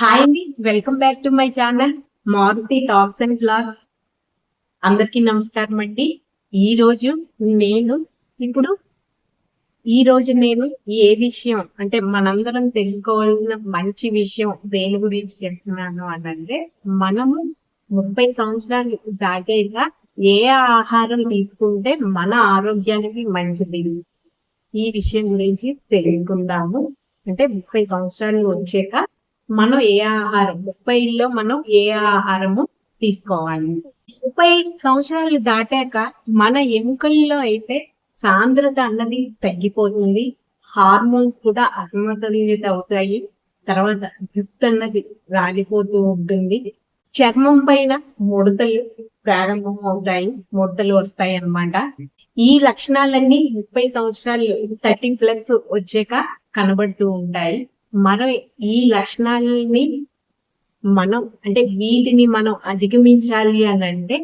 Hi అండి welcome back to my channel Maruti talks and blogs అందరికీ నమస్కారం అండి. ఈ రోజు నేను ఇప్పుడు ఈ రోజు నేను ఏ విషయం అంటే మనందరం తెలుసుకోవాల్సిన మంచి విషయం దేని గురించి చెప్తున్నాను అనంటే అంటే మనము ముప్పై సంవత్సరాలు దాటాక ఏ ఆహారం తీసుకుంటే మన ఆరోగ్యానికి మంచిది? ఈ విషయం గురించి తెలుసుకుందాము. అంటే ముప్పై సంవత్సరాలు వచ్చాక మనం ఏ ఆహారం? ముప్పై లో మనం ఏ ఆహారము తీసుకోవాలి? ముప్పై సంవత్సరాలు దాటాక మన ఎముకల్లో అయితే సాంద్రత అన్నది తగ్గిపోతుంది. హార్మోన్స్ కూడా అసమతుల్యత అవుతాయి. తర్వాత జుట్టు అన్నది రాలిపోతూ ఉంటుంది. చర్మం పైన ముడతలు ప్రారంభం అవుతాయి ముడతలు వస్తాయి అన్నమాట. ఈ లక్షణాలన్నీ ముప్పై సంవత్సరాలు థర్టీ ప్లస్ వచ్చాక కనబడుతూ ఉంటాయి. మనం ఈ లక్షణాలని మనం అంటే వీటిని మనం అధిగమించాలి అని అంటే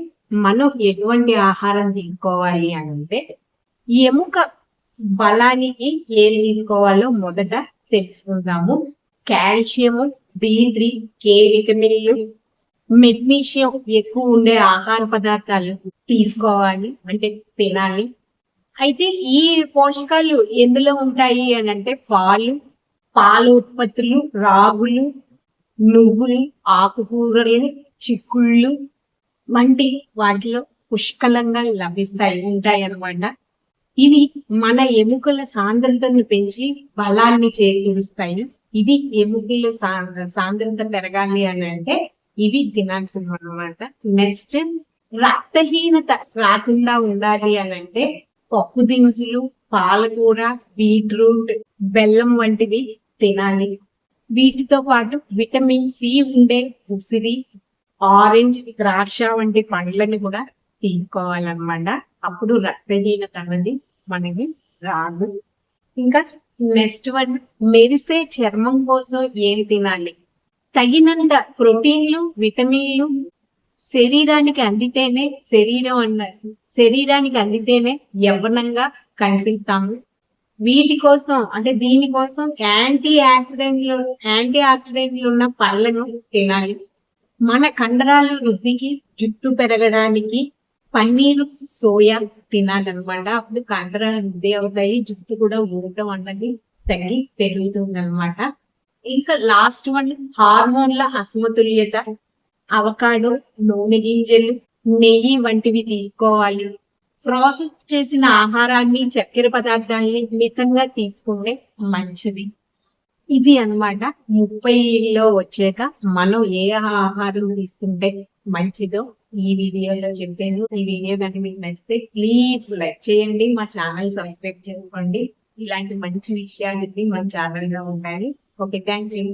మనం ఎటువంటి ఆహారం తీసుకోవాలి అని అంటే ఎముక బలానికి ఏది తీసుకోవాలో మొదట తెలుసుకుందాము. కాల్షియం బి త్రీ కే విటమిన్లు మెగ్నీషియం ఎక్కువ ఉండే ఆహార పదార్థాలు తీసుకోవాలి అంటే తినాలి. అయితే ఈ పోషకాలు ఎందులో ఉంటాయి అని అంటే పాలు పాల ఉత్పత్తులు రాగులు నువ్వులు ఆకుకూరలు చిక్కుళ్ళు వంటి వాటిలో పుష్కలంగా లభిస్తాయి ఉంటాయి అన్నమాట ఇవి మన ఎముకల సాంద్రతను పెంచి బలాన్ని చేకూరుస్తాయి. ఇది ఎముకల సాంద్ర సాంద్రత పెరగాలి అని అంటే ఇవి తినాల్సిన అన్నమాట నెక్స్ట్ రక్తహీనత రాకుండా ఉండాలి అని అంటే పప్పు దినుసులు పాలకూర బీట్రూట్ బెల్లం వంటివి తినాలి. వీటితో పాటు విటమిన్ సి ఉండే ఉసిరి ఆరెంజ్ ద్రాక్ష వంటి పండ్లను కూడా తీసుకోవాలన్నమాట. అప్పుడు రక్తహీనత అనేది మనకి రాదు. ఇంకా నెక్స్ట్ వన్ మెరిసే చర్మం కోసం ఏం తినాలి? తగినంత ప్రోటీన్లు విటమిన్లు శరీరానికి అందితేనే శరీరం అన్న శరీరానికి అందితేనే యవ్వనంగా కనిపిస్తాము. వీటి కోసం అంటే దీనికోసం యాంటీ యాక్సిడెంట్లు యాంటీ ఆక్సిడెంట్లు ఉన్న పళ్ళను తినాలి. మన కండరాలు వృద్ధికి జుట్టు పెరగడానికి పన్నీరు సోయా తినాలన్నమాట. అప్పుడు కండరాలు వృద్ధి అవుతాయి జుట్టు కూడా ఊరటం అన్నది తగ్గి పెరుగుతుంది అనమాట ఇంకా లాస్ట్ వన్ హార్మోన్ల అసమతుల్యత అవకాడో నూనె గింజలు నెయ్యి వంటివి తీసుకోవాలి. ప్రాసెస్ చేసిన ఆహారాన్ని చక్కెర పదార్థాలని మితంగా తీసుకుంటే మంచిది. ఇది అన్నమాట. ముప్పైలో వచ్చాక మనం ఏ ఆహారం తీసుకుంటే మంచిదో ఈ వీడియోలో చెప్పాను. ఈ వీడియో కానీ మీకు నచ్చితే ప్లీజ్ లైక్ చేయండి మా ఛానల్ సబ్స్క్రైబ్ చేసుకోండి. ఇలాంటి మంచి విషయాలు మన ఛానల్లో ఉంటాయి. Okay thank you